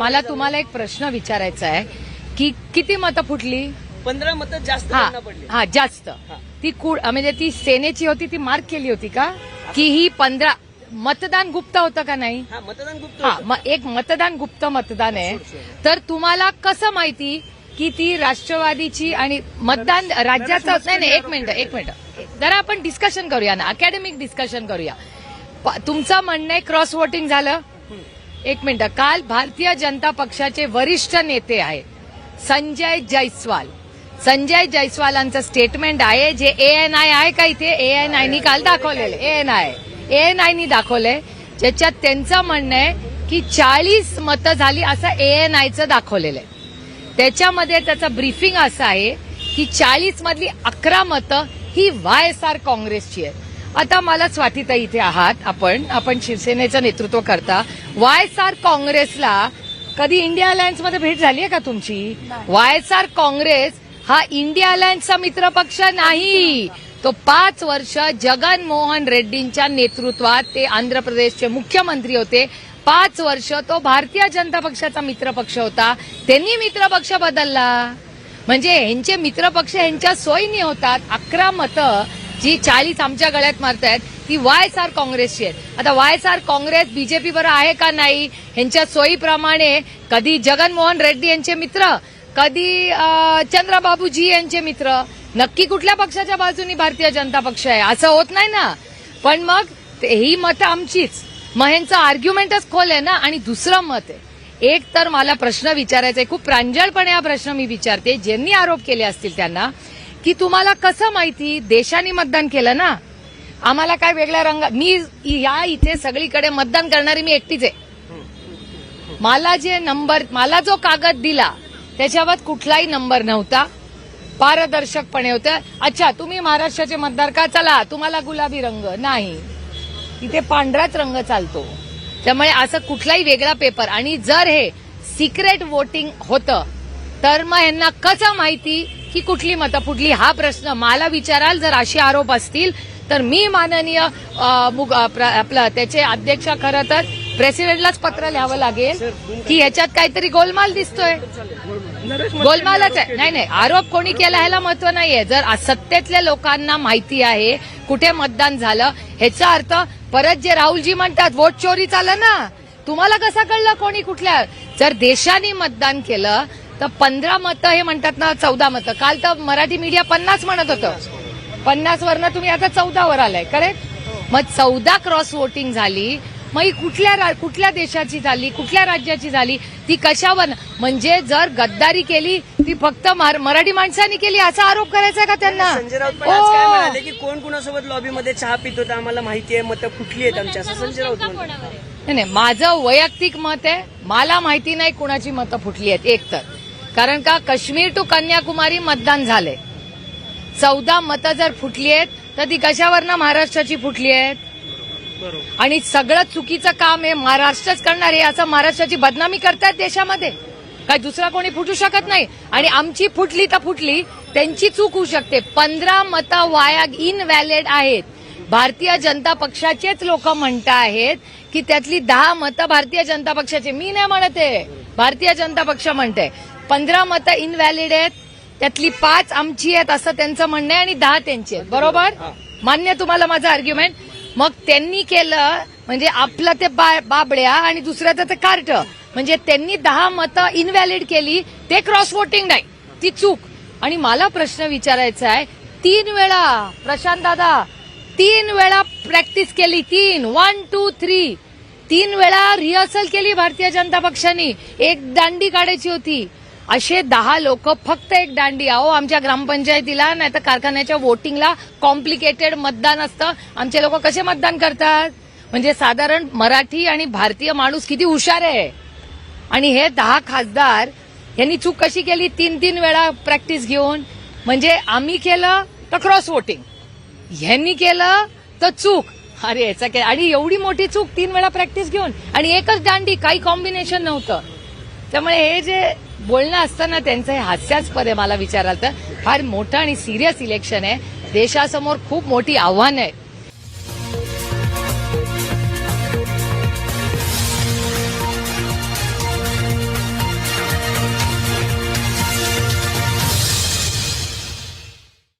मला तुम्हाला एक प्रश्न विचारायचा आहे की किती मतं फुटली? पंधरा मतं जास्त हा त्यांना पडली. हा जास्त. हा. ती कुड म्हणजे ती सेनेची होती ती मार्क केली होती का? की ही पंधरा मतदान गुप्त होतं का नाही? हा मतदान गुप्त हा होतं. मग एक मतदान गुप्त मतदान आहे. तर तुम्हाला कसं माहिती की ती राष्ट्रवादीची आणि मतदान राज्याचं नाही नाही एक मिनिट एक मिनिट. जरा आपण डिस्कशन करूया ना अकॅडमिक डिस्कशन करूया. प- तुमचं म्हणणं आहे क्रॉस वोटिंग झालं. एक मिनिट. काल भारतीय जनता पक्षाचे वरिष्ठ नेते आहेत. संजय जयस्वाल संजय जयस्वालांचं स्टेटमेंट आहे जे ए एन आय आहे का इथे? ए एन आयनी काल दाखवलेलं A N I A N आयनी दाखवलंय. ज्याच्यात त्यांचं म्हणणं आहे की चाळीस मतं झाली असं ए एन आयचं दाखवलेलं आहे. त्याच्यामध्ये त्याचं ब्रीफिंग असं आहे की चाळीस मधली अकरा मतं ही वाय एस आर काँग्रेसची आहे आता मला स्वातीताई इथे आहात आपण. आपण शिवसेनेचं नेतृत्व करता. वाय एस आर काँग्रेसला कधी इंडिया अलायन्समध्ये भेट झाली आहे का तुमची? वाय एस आर काँग्रेस हा इंडिया अलायन्सचा मित्रपक्ष नाही. तो पाच वर्ष जगन मोहन रेड्डींच्या नेतृत्वात ते आंध्र प्रदेशचे मुख्यमंत्री होते. पाच वर्ष तो भारतीय जनता पक्षाचा मित्रपक्ष होता. त्यांनी मित्रपक्ष बदलला. म्हणजे ह्यांचे मित्रपक्ष ह्यांच्या सोयीनी होतात. अकरा मतं जी चाळीस आमच्या गळ्यात मारतायत ती वाय एस आर काँग्रेसची आहेत. आता Y S R Congress BJP बरं आहे का नाही ह्यांच्या सोयीप्रमाणे कधी जगनमोहन रेड्डी यांचे मित्र कधी चंद्रबाबूजी यांचे मित्र नक्की कुठल्या पक्षाच्या बाजूनी भारतीय जनता पक्ष आहे असं होत नाही ना. पण मग ते- ही मतं आमचीच. मग ह्यांचं आर्ग्युमेंटच खोल आहे ना आणि दुसरं मत आहे. एक तर मला प्रश्न विचारायचा आहे खूप प्रांजळपणे हा प्रश्न मी विचारते ज्यांनी आरोप केले असतील त्यांना की तुम्हाला कसं माहिती? देशाने मतदान केलं ना? आम्हाला काय वेगळ्या रंग मी या इथे सगळीकडे मतदान करणारी मी एकटीच आहे. मला जे नंबर मला जो कागद दिला त्याच्यावर कुठलाही नंबर नव्हता. पारदर्शकपणे होतं. अच्छा तुम्ही महाराष्ट्राचे मतदार का? चला तुम्हाला गुलाबी रंग. नाही. इथे पांढराच रंग चालतो. त्यामुळे असं कुठलाही वेगळा पेपर. आणि जर हे सिक्रेट वोटिंग होतं तर मग यांना कसं माहिती? की कुठली मतं फुटली हा प्रश्न मला विचाराल. जर असे आरोप असतील तर मी माननीय आपलं त्याचे अध्यक्ष खरं तर प्रेसिडेंटलाच पत्र लिहावं लागेल. की ह्याच्यात काहीतरी गोलमाल दिसतोय. गोलमालच आहे. नाही नाही. आरोप कोणी केला ह्याला महत्त्व नाहीये. जर सत्तेतल्या लोकांना माहिती आहे कुठे मतदान झालं ह्याचा अर्थ परत जे राहुलजी म्हणतात वोट चोरी चाललं ना. तुम्हाला कसं कळलं कोणी कुठल्या? जर देशाने मतदान केलं तर पंधरा मतं हे म्हणतात ना चौदा मतं. काल तर मराठी मीडिया पन्नास म्हणत होतं. पन्नास वरनं तुम्ही आता चौदावर आलाय करेक्ट मग चौदा क्रॉस वोटिंग झाली. मग ही कुठल्या कुठल्या देशाची झाली कुठल्या राज्याची झाली ती कशावर? म्हणजे जर गद्दारी केली ती फक्त मार- मराठी माणसांनी केली असा आरोप करायचा का त्यांना? ओ. म्हणाले की कोण कुणासोबत लॉबीमध्ये चहा पित होता आम्हाला माहिती आहे मतं फुटली आहेत आमची असं संजय राऊत नाही माझं वैयक्तिक मत आहे मला माहिती नाही कुणाची मतं फुटली आहेत एक तर. कारण का? काश्मीर टू कन्याकुमारी मतदान झालंय. चौदा मतं जर फुटली आहेत तर ती कशावरनं महाराष्ट्राची फुटली आहेत? आणि सगळं चुकीचं काम आहे महाराष्ट्रच करणार आहे असं महाराष्ट्राची बदनामी करतायत देशामध्ये. काय दुसरा कोणी फुटू शकत नाही. आणि आमची फुटली तर फुटली त्यांची चूक होऊ शकते. पंधरा मतं वाया इनव्हॅलिड आहेत. भारतीय जनता पक्षाचेच लोक म्हणत आहेत की त्यातली दहा मतं भारतीय जनता पक्षाचे. मी नाही म्हणत आहे. भारतीय जनता पक्ष म्हणते पंधरा मतं इनव्हॅलिड आहेत. त्यातली पाच आमची आहेत असं त्यांचं म्हणणं आहे आणि दहा त्यांची आहेत. बरोबर? मान्य तुम्हाला माझं आर्ग्युमेंट मग त्यांनी केलं म्हणजे आपलं ते बाबड्या आणि दुसऱ्याचं ते कार्ट. म्हणजे त्यांनी दहा मतं इनव्हॅलिड केली. ते क्रॉस वोटिंग नाही. ती चूक. आणि मला प्रश्न विचारायचा आहे. तीन वेळा प्रशांत दादा तीन वेळा प्रॅक्टिस केली. तीन. वन टू थ्री तीन वेळा रिहर्सल केली भारतीय जनता पक्षाने. एक दांडी काढायची होती. असे दहा लोक फक्त एक दांडी अहो आमच्या ग्रामपंचायतीला नाही तर कारखान्याच्या वोटिंगला कॉम्प्लिकेटेड मतदान असतं. आमचे लोक कसे मतदान करतात? म्हणजे साधारण मराठी आणि भारतीय माणूस किती हुशार आहे? आणि हे दहा खासदार यांनी चूक कशी केली? तीन तीन वेळा प्रॅक्टिस घेऊन. म्हणजे आम्ही केलं तर क्रॉस वोटिंग ह्यांनी केलं तर चूक. अरे याचा काय आणि एवढी मोठी चूक तीन वेळा प्रॅक्टिस घेऊन. आणि एकच दांडी काही कॉम्बिनेशन नव्हतं. त्यामुळे हे जे बोलणं असताना त्यांचं हे हास्यास्पद आहे मला विचाराल तर. फार मोठं आणि सिरियस इलेक्शन आहे. देशासमोर खूप मोठी आव्हानं आहे